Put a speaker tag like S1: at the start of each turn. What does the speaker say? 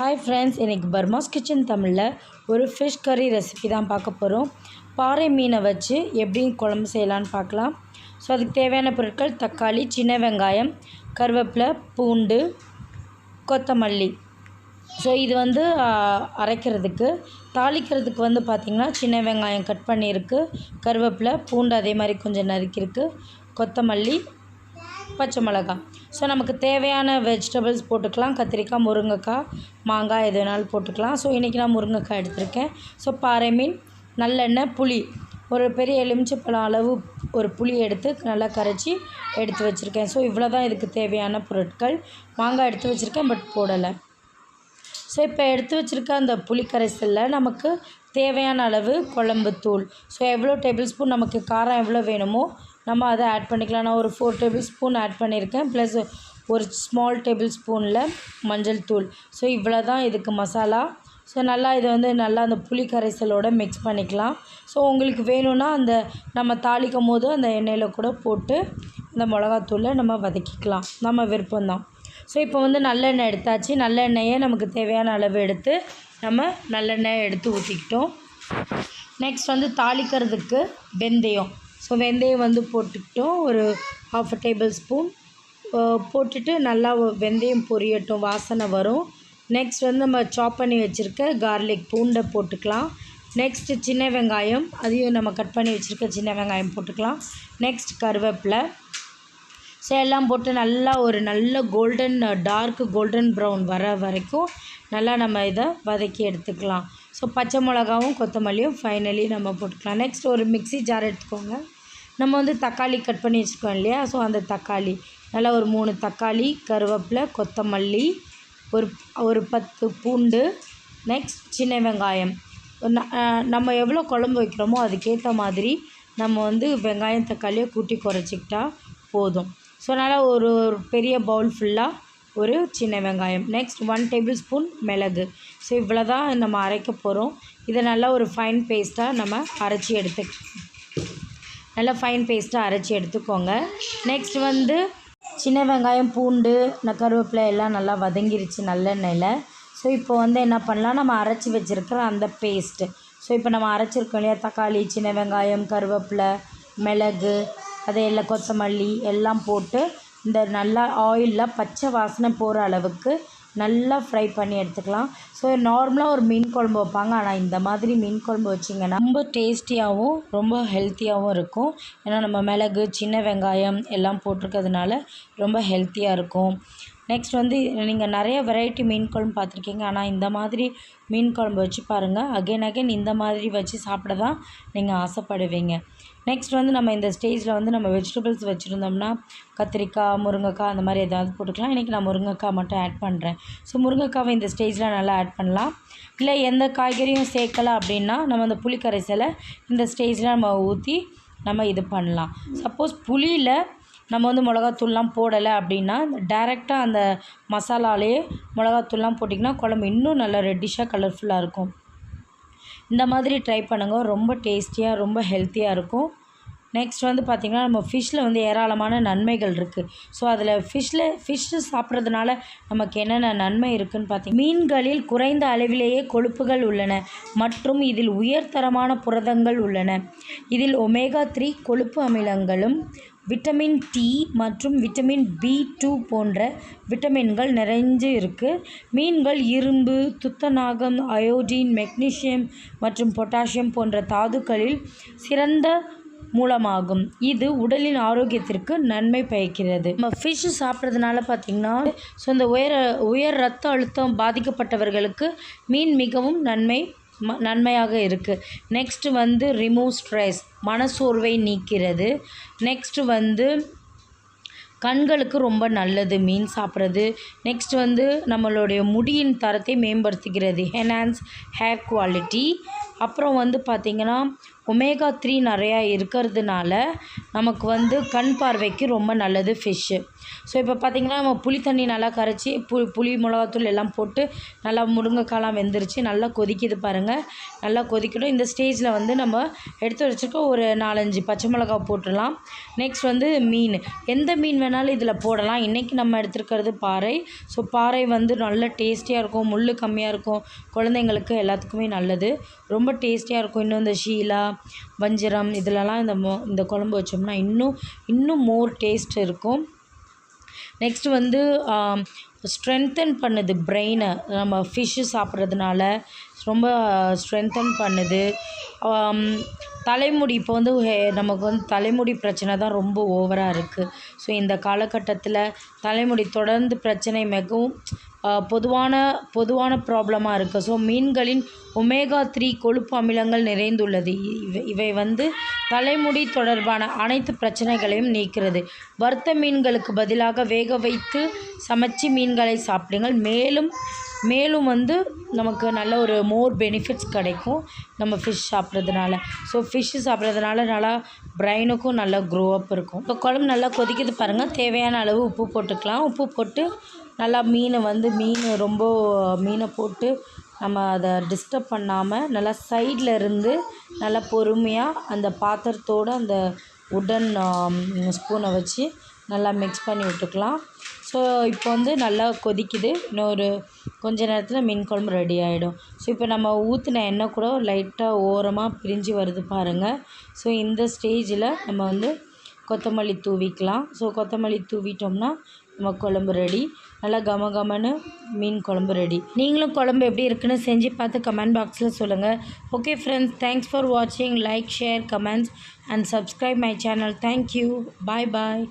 S1: Hi friends இன்றைக்கி பர்மாஸ் kitchen தமிழில் ஒரு ஃபிஷ் கறி ரெசிபி தான் பார்க்க போகிறோம் பாறை மீனை வச்சு எப்படி குழம்பு செய்யலான்னு பார்க்கலாம். ஸோ அதுக்கு தேவையான பொருட்கள் தக்காளி சின்ன வெங்காயம் கருவேப்பிலை பூண்டு கொத்தமல்லி. ஸோ இது வந்து அரைக்கிறதுக்கு தாளிக்கிறதுக்கு வந்து பார்த்திங்கன்னா சின்ன வெங்காயம் கட் பண்ணியிருக்கு. கருவேப்பிலை பூண்டு அதே மாதிரி கொஞ்சம் நறுக்கியிருக்கு. கொத்தமல்லி பச்சை மிளகாய் ஸோ நமக்கு தேவையான வெஜிடபிள்ஸ் போட்டுக்கலாம். கத்திரிக்காய் முருங்கைக்காய் மாங்காய் எது வேணாலும் போட்டுக்கலாம். ஸோ இன்றைக்கி நான் முருங்கைக்காய் எடுத்திருக்கேன். ஸோ பாறை மீன் நல்லெண்ணெய் புளி. ஒரு பெரிய எலுமிச்சப்பழம் அளவு ஒரு புளி எடுத்து நல்லா கரைச்சி எடுத்து வச்சுருக்கேன். ஸோ இவ்வளோ தான் இதுக்கு தேவையான பொருட்கள். மாங்காய் எடுத்து வச்சுருக்கேன் பட் போடலை. ஸோ இப்போ எடுத்து வச்சுருக்க அந்த புளி கரைசலில் நமக்கு தேவையான அளவு குழம்பு தூள். ஸோ எவ்வளோ டேபிள் ஸ்பூன் நமக்கு காரம் எவ்வளோ வேணுமோ நம்ம அதை ஆட் பண்ணிக்கலாம். நான் ஒரு ஃபோர் டேபிள் ஸ்பூன் ஆட் பண்ணியிருக்கேன். ப்ளஸ் ஒரு ஸ்மால் டேபிள் ஸ்பூனில் மஞ்சள் தூள். ஸோ இவ்வளோ தான் இதுக்கு மசாலா. ஸோ நல்லா இதை வந்து நல்லா அந்த புளி கரைசலோடு மிக்ஸ் பண்ணிக்கலாம். ஸோ உங்களுக்கு வேணும்னா அந்த நம்ம தாளிக்கும் போது அந்த எண்ணெயில் கூட போட்டு இந்த மிளகாத்தூளை நம்ம வதக்கிக்கலாம். நம்ம விருப்பம்தான். ஸோ இப்போ வந்து நல்லெண்ணெய் எடுத்தாச்சு. நல்லெண்ணெயை நமக்கு தேவையான அளவு எடுத்து நம்ம நல்லெண்ணெய் எடுத்து ஊற்றிக்கிட்டோம் நெக்ஸ்ட் வந்து தாளிக்கிறதுக்கு வெந்தயம். வெந்தயம் வந்து போட்டுக்கிட்டோம். ஒரு ஹாஃப் டேபிள் ஸ்பூன் போட்டுட்டு நல்லா வெந்தயம் பொரியட்டும் வாசனை வரும். நெக்ஸ்ட் வந்து நம்ம சாப் பண்ணி வச்சுருக்க கார்லிக் பூண்டை போட்டுக்கலாம். நெக்ஸ்ட்டு சின்ன வெங்காயம் அதையும் நம்ம கட் பண்ணி வச்சுருக்க சின்ன வெங்காயம் போட்டுக்கலாம். நெக்ஸ்ட் கருவேப்பிலை. ஸோ எல்லாம் போட்டு நல்லா ஒரு நல்ல கோல்டன் டார்க் கோல்டன் ப்ரௌன் வர வரைக்கும் நல்லா நம்ம இதை வதக்கி எடுத்துக்கலாம். ஸோ பச்சை மிளகாவும் கொத்தமல்லியும் ஃபைனலி நம்ம போட்டுக்கலாம். நெக்ஸ்ட் ஒரு மிக்ஸி ஜார் எடுத்துக்கோங்க. நம்ம வந்து தக்காளி கட் பண்ணி வச்சுருக்கோம் இல்லையா? ஸோ அந்த தக்காளி. நல்லா ஒரு மூணு தக்காளி கருவேப்பிலை கொத்தமல்லி ஒரு ஒரு பத்து பூண்டு. நெக்ஸ்ட் சின்ன வெங்காயம். நம்ம எவ்வளோ குழம்பு வைக்கிறோமோ அதுக்கேற்ற மாதிரி நம்ம வந்து வெங்காயம் தக்காளியை கூட்டி குறைச்சிக்கிட்டா போதும். ஸோ அதனால் ஒரு ஒரு பெரிய பவுல் ஃபுல்லாக ஒரு சின்ன வெங்காயம். நெக்ஸ்ட் ஒன் டேபிள் ஸ்பூன் மிளகு. ஸோ இவ்வளோ தான் நம்ம அரைக்க போகிறோம் இதை நல்லா ஒரு ஃபைன் பேஸ்ட்டாக நம்ம அரைச்சி எடுத்து நல்லா ஃபைன் பேஸ்ட்டாக அரைச்சி எடுத்துக்கோங்க. நெக்ஸ்ட் வந்து சின்ன வெங்காயம் பூண்டு இந்த கருவேப்பிலை எல்லாம் நல்லா வதங்கிருச்சு நல்லெண்ணெயில். ஸோ இப்போ வந்து என்ன பண்ணலாம்? நம்ம அரைச்சி வச்சுருக்கிற அந்த பேஸ்ட்டு ஸோ இப்போ நம்ம அரைச்சிருக்கோம் இல்லையா? தக்காளி சின்ன வெங்காயம் கருவேப்பிலை மிளகு அதை எல்லாம் கொத்தமல்லி எல்லாம் போட்டு இந்த நல்லா ஆயிலில் பச்சை வாசனை போகிற அளவுக்கு நல்லா ஃப்ரை பண்ணி எடுத்துக்கலாம். ஸோ நார்மலாக ஒரு மீன் குழம்பு வைப்பாங்க. ஆனால் இந்த மாதிரி மீன் குழம்பு வச்சிங்கன்னா ரொம்ப டேஸ்டியாகவும் ரொம்ப ஹெல்த்தியாகவும் இருக்கும். ஏன்னா நம்ம மிளகு சின்ன வெங்காயம் எல்லாம் போட்டிருக்கிறதுனால ரொம்ப ஹெல்த்தியாக இருக்கும். நெக்ஸ்ட் வந்து நீங்கள் நிறைய வெரைட்டி மீன் குழம்பு பார்த்துருக்கீங்க. ஆனால் இந்த மாதிரி மீன் குழம்பு வச்சு பாருங்கள் அகைன் அகைன் இந்த மாதிரி வச்சு சாப்பிட தான் நீங்கள் ஆசைப்படுவீங்க. நெக்ஸ்ட் வந்து நம்ம இந்த ஸ்டேஜில் வந்து நம்ம வெஜிடபிள்ஸ் வச்சுருந்தோம்னா கத்திரிக்காய் முருங்கைக்காய் அந்த மாதிரி ஏதாவது போட்டுக்கலாம். இன்றைக்கி நான் முருங்கைக்காய் மட்டும் ஆட் பண்ணுறேன் ஸோ முருங்கைக்காவை இந்த ஸ்டேஜில் நல்லா ஆட் பண்ணலாம். இல்லை எந்த காய்கறியும் சேர்க்கலை அப்படின்னா நம்ம அந்த புளிக்கரைசலை இந்த ஸ்டேஜில் நம்ம ஊற்றி நம்ம இது பண்ணலாம். சப்போஸ் புளியில் நம்ம வந்து மிளகாத்தூள்லாம் போடலை அப்படின்னா டேரெக்டாக அந்த மசாலாலேயே மிளகாத்தூள்லாம் போட்டிங்கன்னா குழம்பு இன்னும் நல்லா ரெட்டிஷாக கலர்ஃபுல்லாக இருக்கும். இந்த மாதிரி ட்ரை பண்ணுங்கள் ரொம்ப டேஸ்டியாக ரொம்ப ஹெல்த்தியாக இருக்கும். நெக்ஸ்ட் வந்து பார்த்திங்கன்னா நம்ம ஃபிஷ்ஷில் வந்து ஏராளமான நன்மைகள் இருக்குது ஸோ அதில் ஃபிஷ்ஷில் ஃபிஷ்ஷு சாப்பிட்றதுனால நமக்கு என்னென்ன நன்மை இருக்குதுன்னு பார்த்திங்கன்னா மீன்களில் குறைந்த அளவிலேயே கொழுப்புகள் உள்ளன மற்றும் இதில் உயர்தரமான புரதங்கள் உள்ளன. இதில் ஒமேகா த்ரீ கொழுப்பு அமிலங்களும் விட்டமின் டி மற்றும் விட்டமின் பி டூ போன்ற விட்டமின்கள் நிறைஞ்சு இருக்குது மீன்கள் இரும்பு துத்தநாகம் அயோடின் மெக்னீசியம் மற்றும் பொட்டாசியம் போன்ற தாதுக்களில் சிறந்த மூலமாகும். இது உடலின் ஆரோக்கியத்திற்கு நன்மை பயக்கிறது. நம்ம ஃபிஷ் சாப்பிட்றதுனால பார்த்திங்கன்னா ஸோ இந்த உயர உயர் ரத்த அழுத்தம் பாதிக்கப்பட்டவர்களுக்கு மீன் மிகவும் நன்மை நன்மையாக இருக்குது நெக்ஸ்ட்டு வந்து ரிமூவ் ஸ்ட்ரெஸ் மனசோர்வை நீக்கிறது. நெக்ஸ்ட்டு வந்து கண்களுக்கு ரொம்ப நல்லது மீன் சாப்பிட்றது. நெக்ஸ்ட் வந்து நம்மளுடைய முடியின் தரத்தை மேம்படுத்துகிறது என்ஹான்ஸ் ஹேர் குவாலிட்டி அப்புறம் வந்து பார்த்திங்கன்னா ஒமேகா த்ரீ நிறையா இருக்கிறதுனால நமக்கு வந்து கண் பார்வைக்கு ரொம்ப நல்லது ஃபிஷ்ஷு ஸோ இப்போ பார்த்திங்கன்னா நம்ம புளி தண்ணி நல்லா கரைச்சி பு புளி மிளகாத்தூள் எல்லாம் போட்டு நல்லா முருங்கைக்காலாம் வெந்துருச்சு நல்லா கொதிக்குது பாருங்கள் நல்லா கொதிக்கணும் இந்த ஸ்டேஜில் வந்து நம்ம எடுத்து வச்சுக்க ஒரு நாலஞ்சு பச்சை மிளகா போட்டுடலாம். நெக்ஸ்ட் வந்து மீன். எந்த மீன் வேணாலும் இதில் போடலாம். இன்றைக்கி நம்ம எடுத்துருக்கிறது பாறை. ஸோ பாறை வந்து நல்ல டேஸ்டியாக இருக்கும். முள் கம்மியாக இருக்கும். குழந்தைங்களுக்கு எல்லாத்துக்குமே நல்லது. ரொம்ப டேஸ்டியாக இருக்கும். இன்னும் இந்த ஷீலா வஞ்சிரம் இதிலலாம் இந்த மோ இந்த குழம்பு வச்சோம்னா இன்னும் இன்னும் மோர் டேஸ்ட் இருக்கும். நெக்ஸ்ட் வந்து ஸ்ட்ரென்தன் பண்ணுது பிரெயினை நம்ம ஃபிஷ்ஷு சாப்பிட்றதுனால ரொம்ப ஸ்ட்ரென்தன் பண்ணுது. தலைமுடி இப்போ வந்து ஹே- நமக்கு வந்து தலைமுடி பிரச்சனை தான் ரொம்ப ஓவராக இருக்குது ஸோ இந்த காலகட்டத்தில் தலைமுடி தொடர்ந்து பிரச்சனை மிகவும் பொதுவான பொதுவான ப்ராப்ளமாக இருக்குது ஸோ மீன்களின் ஒமேகா த்ரீ கொழுப்பு அமிலங்கள் நிறைந்துள்ளது. இவை இவை வந்து தலைமுடி தொடர்பான அனைத்து பிரச்சனைகளையும் நீக்கிறது. வறுத்த மீன்களுக்கு பதிலாக வேக வைத்து சமைச்சு மீன்களை சாப்பிடுங்கள். மேலும் மேலும் வந்து நமக்கு நல்ல ஒரு மோர் பெனிஃபிட்ஸ் கிடைக்கும் நம்ம ஃபிஷ் சாப்பிட்றதுனால. ஸோ ஃபிஷ்ஷு சாப்பிட்றதுனால நல்லா பிரெயினுக்கும் நல்லா க்ரோ அப் இருக்கும். இப்போ குழம்பு நல்லா கொதிக்குது பாருங்கள் தேவையான அளவு உப்பு போட்டுக்கலாம். உப்பு போட்டு நல்லா மீனை வந்து மீன் ரொம்ப மீனை போட்டு நம்ம அதை டிஸ்டர்ப் பண்ணாமல் நல்லா சைடில் இருந்து நல்லா பொறுமையாக அந்த பாத்திரத்தோடு அந்த உடன் ஸ்பூனை um, வச்சு நல்லா மிக்ஸ் பண்ணி விட்டுக்கலாம். ஸோ இப்போ வந்து நல்லா கொதிக்குது. இன்னொரு கொஞ்ச நேரத்தில் மீன் குழம்பு ரெடி ஆகிடும் ஸோ இப்போ நம்ம ஊற்றின எண்ணெய் கூட லைட்டாக ஓரமாக பிரிஞ்சு வருது பாருங்கள் ஸோ இந்த ஸ்டேஜில் நம்ம வந்து கொத்தமல்லி தூவிக்கலாம். ஸோ கொத்தமல்லி தூவிட்டோம்னா நம்ம குழம்பு ரெடி நல்லா கம கமன்னு மீன் குழம்பு ரெடி நீங்களும் குழம்பு எப்படி இருக்குன்னு செஞ்சு பார்த்து கமெண்ட் பாக்ஸில் சொல்லுங்கள் ஓகே ஃப்ரெண்ட்ஸ் தேங்க்ஸ் ஃபார் வாட்சிங் like share comments and subscribe my channel thank you bye bye